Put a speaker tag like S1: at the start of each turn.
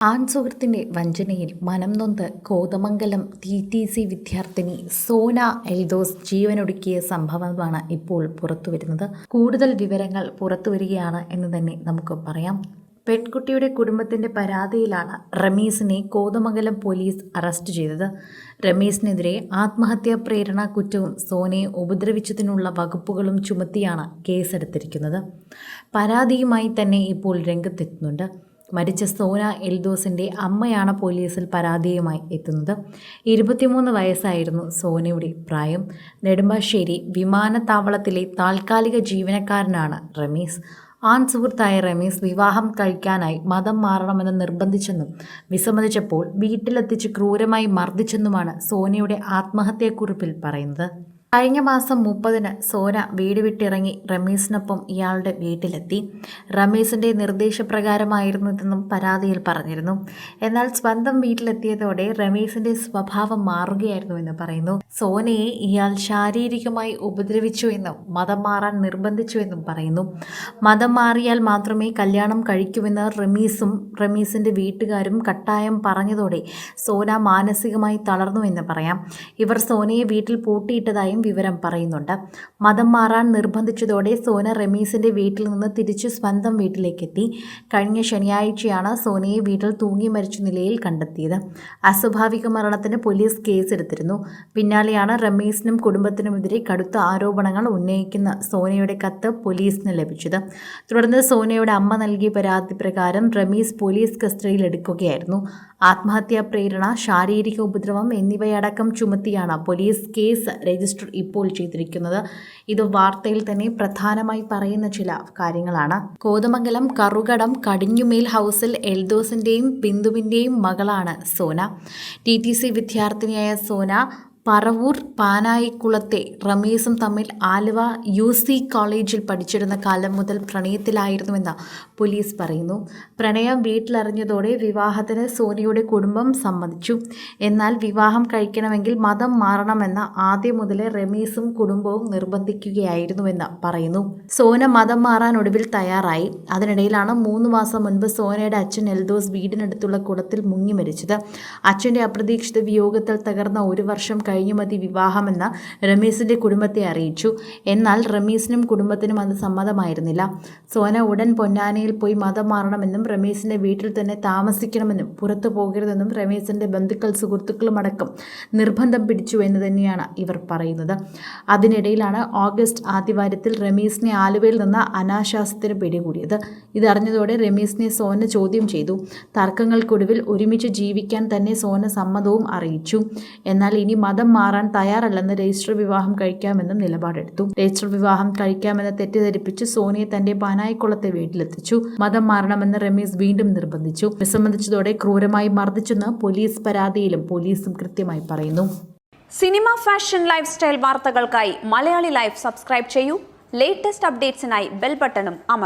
S1: ആൺ സുഹൃത്തിന്റെ വഞ്ചനയിൽ മനം നൊന്ത് കോതമംഗലം ടി ടി സി വിദ്യാർത്ഥിനി സോന എൽദോസ് ജീവനൊടുക്കിയ സംഭവമാണ് ഇപ്പോൾ പുറത്തുവരുന്നത്. കൂടുതൽ വിവരങ്ങൾ പുറത്തുവരികയാണ് എന്ന് തന്നെ നമുക്ക് പറയാം. പെൺകുട്ടിയുടെ കുടുംബത്തിന്റെ പരാതിയിലാണ് റമീസിനെ കോതമംഗലം പോലീസ് അറസ്റ്റ് ചെയ്തത്. റമീസിനെതിരെ ആത്മഹത്യാ പ്രേരണ കുറ്റവും സോനയെ ഉപദ്രവിച്ചതിനുള്ള വകുപ്പുകളും ചുമത്തിയാണ് കേസെടുത്തിരിക്കുന്നത്. പരാതിയുമായി തന്നെ ഇപ്പോൾ രംഗത്തെത്തുന്നുണ്ട്. മരിച്ച സോന എൽദോസിന്റെ അമ്മയാണ് പോലീസിൽ പരാതിയുമായി എത്തുന്നത്. ഇരുപത്തിമൂന്ന് വയസ്സായിരുന്നു സോനയുടെ പ്രായം. നെടുമ്പാശ്ശേരി വിമാനത്താവളത്തിലെ താൽക്കാലിക ജീവനക്കാരനാണ് റമീസ്. ആൺ സുഹൃത്തായ റമീസ് വിവാഹം കഴിക്കാനായി മതം മാറണമെന്ന് നിർബന്ധിച്ചെന്നും വിസമ്മതിച്ചപ്പോൾ വീട്ടിലെത്തിച്ച് ക്രൂരമായി മർദ്ദിച്ചെന്നുമാണ് സോനയുടെ ആത്മഹത്യാക്കുറിപ്പിൽ പറയുന്നത്. കഴിഞ്ഞ മാസം മുപ്പതിന് സോന വീട് വിട്ടിറങ്ങി റമീസിനൊപ്പം ഇയാളുടെ വീട്ടിലെത്തി. റമീസിന്റെ നിർദ്ദേശപ്രകാരമായിരുന്നു ഇതെന്നും പരാതിയിൽ പറഞ്ഞിരുന്നു. എന്നാൽ സ്വന്തം വീട്ടിലെത്തിയതോടെ റമീസിന്റെ സ്വഭാവം മാറുകയായിരുന്നു എന്ന് പറയുന്നു. സോനയെ ഇയാൾ ശാരീരികമായി ഉപദ്രവിച്ചു എന്നും മതം മാറാൻ നിർബന്ധിച്ചു എന്നും പറയുന്നു. മതം മാറിയാൽ മാത്രമേ കല്യാണം കഴിക്കൂവെന്ന് റമീസും റമീസിന്റെ വീട്ടുകാരും കട്ടായം പറഞ്ഞതോടെ സോന മാനസികമായി തളർന്നു എന്ന് പറയാം. ഇവർ സോനയെ വീട്ടിൽ പൂട്ടിയിട്ടതായും വിവരം പറയുന്നുണ്ട്. മതം മാറാൻ നിർബന്ധിച്ചതോടെ സോന റമീസിന്റെ വീട്ടിൽ നിന്ന് തിരിച്ചു സ്വന്തം വീട്ടിലേക്കെത്തി. കഴിഞ്ഞ ശനിയാഴ്ചയാണ് സോനയെ വീട്ടിൽ തൂങ്ങി മരിച്ച നിലയിൽ കണ്ടെത്തിയത്. അസ്വാഭാവിക മരണത്തിന് പോലീസ് കേസെടുത്തിരുന്നു. പിന്നാലെയാണ് റമീസിനും കുടുംബത്തിനുമെതിരെ കടുത്ത ആരോപണങ്ങൾ ഉന്നയിക്കുന്ന സോനയുടെ കത്ത് പോലീസിന് ലഭിച്ചത്. തുടർന്ന് സോനയുടെ അമ്മ നൽകിയ പരാതി പ്രകാരം റമീസ് പോലീസ് കസ്റ്റഡിയിൽ എടുക്കുകയായിരുന്നു. ആത്മഹത്യാ പ്രേരണ ശാരീരിക ഉപദ്രവം എന്നിവയടക്കം ചുമത്തിയാണ് പോലീസ് കേസ് രജിസ്റ്റർ ഇപ്പോൾ ചെയ്തിരിക്കുന്നത്. ഇത് വാർത്തയിൽ തന്നെ പ്രധാനമായി പറയുന്ന ചില കാര്യങ്ങളാണ്. കോതമംഗലം കറുകടം കടിഞ്ഞുമേൽ ഹൗസിൽ എൽദോസിന്റെയും ബിന്ദുവിന്റെയും മകളാണ് സോന. ടി ടി സി വിദ്യാർത്ഥിനിയായ സോന പറവൂർ പാനായിക്കുളത്തെ റമീസും തമ്മിൽ ആലുവ യു സി കോളേജിൽ പഠിച്ചിരുന്ന കാലം മുതൽ പ്രണയത്തിലായിരുന്നുവെന്ന് പോലീസ് പറയുന്നു. പ്രണയം വീട്ടിലറിഞ്ഞതോടെ വിവാഹത്തിന് സോനിയുടെ കുടുംബം സമ്മതിച്ചു. എന്നാൽ വിവാഹം കഴിക്കണമെങ്കിൽ മതം മാറണമെന്ന ആദ്യം മുതലേ റമീസും കുടുംബവും നിർബന്ധിക്കുകയായിരുന്നുവെന്ന് പറയുന്നു. സോന മതം മാറാൻ ഒടുവിൽ തയ്യാറായി. അതിനിടയിലാണ് മൂന്ന് മാസം മുൻപ് സോനയുടെ അച്ഛൻ എൽദോസ് വീടിനടുത്തുള്ള കുളത്തിൽ മുങ്ങി മരിച്ചത്. അച്ഛന്റെ അപ്രതീക്ഷിത വിയോഗത്തിൽ തകർന്ന ഒരു വർഷം കഴിഞ്ഞു മതി വിവാഹമെന്ന് റമീസിന്റെ കുടുംബത്തെ അറിയിച്ചു. എന്നാൽ റമീസിനും കുടുംബത്തിനും അത് സമ്മതമായിരുന്നില്ല. സോന ഉടൻ പൊന്നാനയിൽ പോയി മതം മാറണമെന്നും റമീസിന്റെ വീട്ടിൽ തന്നെ താമസിക്കണമെന്നും പുറത്തു പോകരുതെന്നും റമീസിന്റെ ബന്ധുക്കൾ സുഹൃത്തുക്കളും അടക്കം നിർബന്ധം പിടിച്ചു എന്ന് തന്നെയാണ് ഇവർ പറയുന്നത്. അതിനിടയിലാണ് ഓഗസ്റ്റ് ആദ്യവാരത്തിൽ റമീസിനെ ആലുവയിൽ നിന്ന് അനാശാസത്തിന് പിടികൂടിയത്. ഇതറിഞ്ഞതോടെ റമീസിനെ സോന ചോദ്യം ചെയ്തു. തർക്കങ്ങൾക്കൊടുവിൽ ഒരുമിച്ച് ജീവിക്കാൻ തന്നെ സോന സമ്മതവും അറിയിച്ചു. എന്നാൽ ഇനി മതം മാറാൻ തയ്യാറല്ലെന്ന് രജിസ്റ്റർ വിവാഹം കഴിക്കാമെന്നും നിലപാടെടുത്തു. രജിസ്റ്റർ വിവാഹം കഴിക്കാമെന്ന് തെറ്റിദ്ധരിപ്പിച്ച് സോനിയെ തന്റെ പാനായിക്കുളത്തെ വീട്ടിലെത്തിച്ചു. മതം മാറണമെന്ന് റമീസ് വീണ്ടും നിർബന്ധിച്ചു. വിസമ്മതിച്ചതോടെ ക്രൂരമായി മർദ്ദിച്ചെന്ന് പോലീസ് പരാതിയിലും പോലീസും കൃത്യമായി പറയുന്നു.
S2: സിനിമ ഫാഷൻ ലൈഫ് സ്റ്റൈൽ വാർത്തകൾക്കായി മലയാളി ലൈഫ് സബ്സ്ക്രൈബ് ചെയ്യൂ. ലേറ്റസ്റ്റ് അപ്ഡേറ്റ്സിനായി ബെൽ ബട്ടണും അമർ